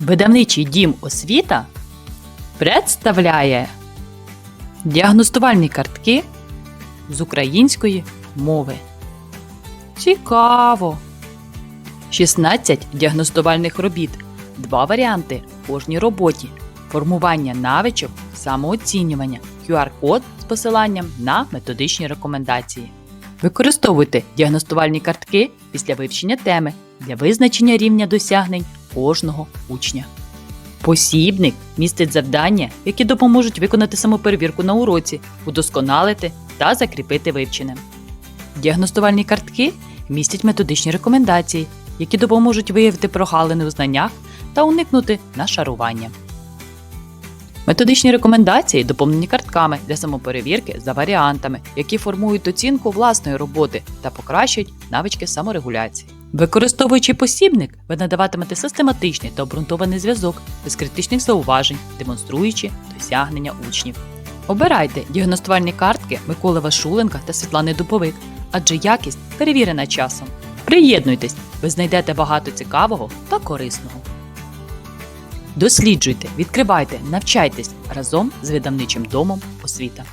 Видавничий дім освіта представляє діагностувальні картки з української мови. Цікаво! 16 діагностувальних робіт, два варіанти в кожній роботі, формування навичок, самооцінювання, QR-код з посиланням на методичні рекомендації. Використовуйте діагностувальні картки після вивчення теми для визначення рівня досягнень кожного учня. Посібник містить завдання, які допоможуть виконати самоперевірку на уроці, удосконалити та закріпити вивчене. Діагностувальні картки містять методичні рекомендації, які допоможуть виявити прогалини у знаннях та уникнути нашарування. Методичні рекомендації доповнені картками для самоперевірки за варіантами, які формують оцінку власної роботи та покращують навички саморегуляції. Використовуючи посібник, ви надаватимете систематичний та обґрунтований зв'язок без критичних зауважень, демонструючи досягнення учнів. Обирайте діагностувальні картки Миколи Вашуленка та Світлани Дубовик, адже якість перевірена часом. Приєднуйтесь, ви знайдете багато цікавого та корисного. Досліджуйте, відкривайте, навчайтесь разом з видавничим домом освіта.